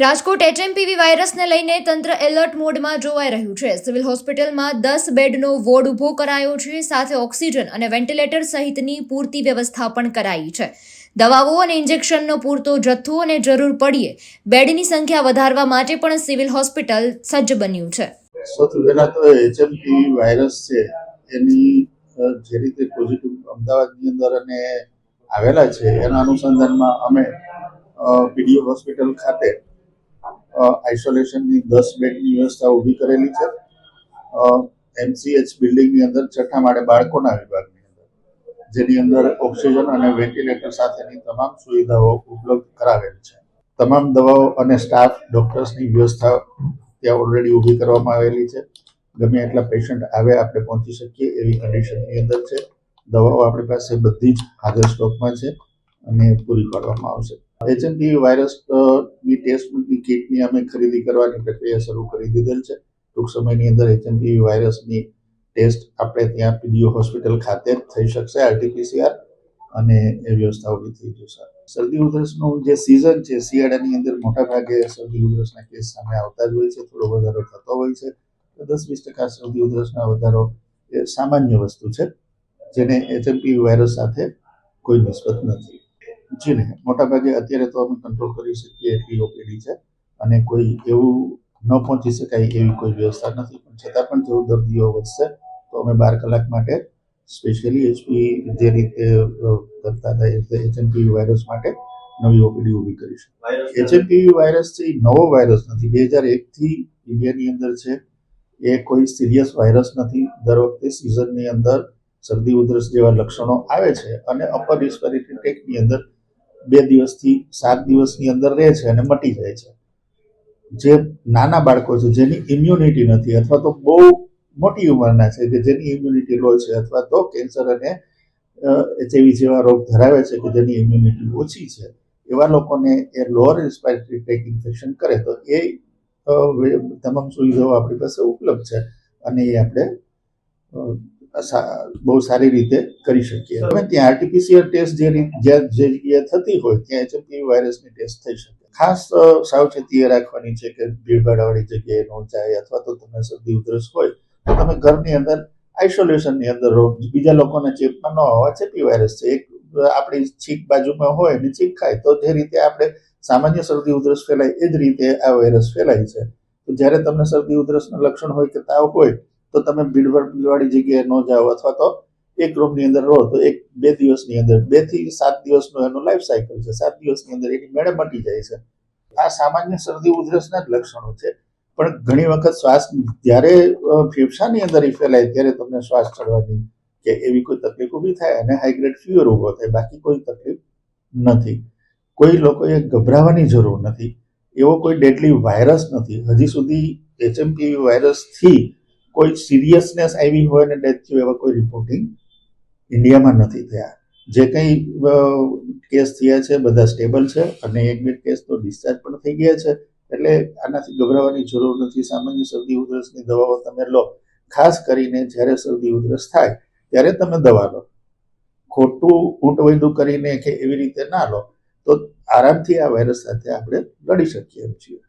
Rajkot HMPV વાયરસને લઈને તંત્ર એલર્ટ મોડમાં જોવાઈ રહ્યું છે. સિવિલ હોસ્પિટલમાં દસ બેડનો વોર્ડ ઊભો કરાયો છે, સાથે ઓક્સિજન અને વેન્ટિલેટર સહિતની પૂરતી વ્યવસ્થા પણ કરાઈ છે. દવાઓ અને ઇન્જેક્શનનો પૂરતો જથ્થો અને જરૂર પડીએ, બેડની સંખ્યા વધારવા માટે પણ સિવિલ હોસ્પિટલ સજ્જ બન્યું છે. વાયરસ છે, એની જે રીતે પોઝિટિવ અમદાવાદની અંદર અને આવેલા છે, એના અનુસંધાનમાં અમે પીડીઓ હોસ્પિટલ ખાતે આઇસોલેશનની દસ બેડની વ્યવસ્થા ઊભી કરેલી છે. એમસીએચ બિલ્ડિંગની અંદર છઠ્ઠા માળે બાળકોના વિભાગની અંદર, જેની અંદર ઓક્સિજન અને વેન્ટિલેટર સાથેની તમામ સુવિધાઓ ઉપલબ્ધ કરાવેલ છે. તમામ દવાઓ અને સ્ટાફ ડોક્ટર્સની વ્યવસ્થા ત્યાં ઓલરેડી ઊભી કરવામાં આવેલી છે. ગમે એટલા પેશન્ટ આવે, આપણે પહોંચી શકીએ એવી કન્ડિશનની અંદર છે. દવાઓ આપણી પાસે બધી જ હાજર સ્ટોકમાં છે અને પૂરી પાડવામાં આવશે. એચએમપી વાયરસની ટેસ્ટની કીટની અમે ખરીદી કરવાની પ્રક્રિયા શરૂ કરી દીધેલ છે. ટૂંક સમયની અંદર એચએમપી વાયરસની ટેસ્ટ આપણે ત્યાં પીડીઓ હોસ્પિટલ ખાતે થઈ શકશે આરટીપીસીઆર અને એ વ્યવસ્થા ઊભી થઈ જશે. શરદી ઉધરસનું જે સિઝન છે, શિયાળાની અંદર મોટા ભાગે શરદી ઉધરસના કેસ સામે આવતા જ હોય છે, થોડો વધારો થતો હોય છે. દસ વીસ ટકા શરદી ઉધરસના વધારો એ સામાન્ય વસ્તુ છે, જેને એચએમપી વાયરસ સાથે કોઈ નિસ્બત નથી. જી મોટાભાગે મોટા અત્યારે તો અમે કંટ્રોલ કરી શકીએ એટલી ઓપીડી છે અને કોઈ એવું ન પહોંચી શકાય એવી કોઈ વ્યવસ્થા નથી. પણ છતાં પણ જો દર્દીઓ વધશે તો અમે બાર કલાક માટે સ્પેશિયલી એચપી જે રીતે કરતા હતા એટલે એચએમપી વાયરસ માટે નવી ઓપીડી ઊભી કરીશું. એચએમપીવી વાયરસ છે? એ નવો વાયરસ નથી. બે હજાર એકથી ઇન્ડિયાની અંદર છે એ કોઈ સિરિયસ વાયરસ નથી. દર વખતે સિઝનની અંદર શરદી ઉધરસ જેવા લક્ષણો આવે છે અને અપર રિસ્પિરેટરી ટેકની અંદર બે દિવસથી, સાત દિવસની અંદર રહે છે અને મટી જાય છે. જે નાના બાળકો છે, જેની ઇમ્યુનિટી નથી, અથવા તો બહુ મોટી ઉંમરના છે, કે જેની ઇમ્યુનિટી લો છે, અથવા તો કેન્સર અને એચઆઈવી જેવા રોગ ધરાવે છે, કે જેની ઇમ્યુનિટી ઓછી છે, એવા લોકોને એ લોઅર રિસ્પાયરેટરી ટ્રેક ઇન્ફેક્શન કરે, તો એ તમામ સુવિધાઓ આપણી પાસે ઉપલબ્ધ છે. અને એ આપણે બહુ સારી રીતે કરી શકીએ. અમે ત્યાં આરટીપીસીઆર ટેસ્ટ જે જ્યાં જે જગ્યાએ થતી હોય, ત્યાં એચએમપી વાયરસની ટેસ્ટ થઈ શકે. ખાસ સાવચેતી એ રાખવાની છે કે ભીડભાડવાળી જગ્યાએ ન જાય અથવા તો તમને શરદી, ઉધરસ હોય, તો તમે ઘરની અંદર આઇસોલેશનની અંદર રહો. બીજા લોકોને ચેપમાં ન હોવા ચેપી વાયરસ છે. એક, આપણી છીક બાજુમાં હોય અને છીક ખાય, તો જે રીતે આપણે સામાન્ય શરદી, ઉધરસ ફેલાય, એ જ રીતે આ વાયરસ ફેલાય છે. તો જ્યારે તમને શરદી, ઉધરસના લક્ષણ હોય કે તાવ હોય તો તમે ભીડભાડવાળી જગ્યાએ ન જાઓ અથવા તો એક રૂમની અંદર રહો તો એક બે દિવસની અંદર, બેથી સાત દિવસનો એનો લાઈફ સાયકલ છે. સાત દિવસની અંદર એક મેળે મટી જાય છે. આ સામાન્ય શરદી ઉધરસના જ લક્ષણો છે. પણ ઘણી વખત શ્વાસ જ્યારે ફેફસાની અંદર એ ફેલાય ત્યારે તમને શ્વાસ ચડવાની કે એવી કોઈ તકલીફ ઊભી થાય અને હાઈગ્રેડ ફીવર ઊભો થાય. બાકી કોઈ તકલીફ નથી. કોઈ લોકોએ ગભરાવાની જરૂર નથી. એવો કોઈ ડેડલી વાયરસ નથી. હજી સુધી એચએમપી વાયરસથી કોઈ સિરિયસનેસ આવી હોય અને ડેથ થયું, એવા કોઈ રિપોર્ટિંગ ઇન્ડિયામાં નથી થયા. જે કંઈ કેસ થયા છે, બધા સ્ટેબલ છે અને એક બે કેસ તો ડિસ્ચાર્જ પણ થઈ ગયા છે. એટલે આનાથી ગભરાવાની જરૂર નથી. સામાન્ય શરદી ઉધરસની દવાઓ તમે લો. ખાસ કરીને જ્યારે શરદી ઉધરસ થાય, ત્યારે તમે દવા લો. ખોટું ઊંટવૈદું કરીને કે એવી રીતે ના લો, તો આરામથી આ વાયરસ સાથે આપણે લડી શકીએ એમ છીએ.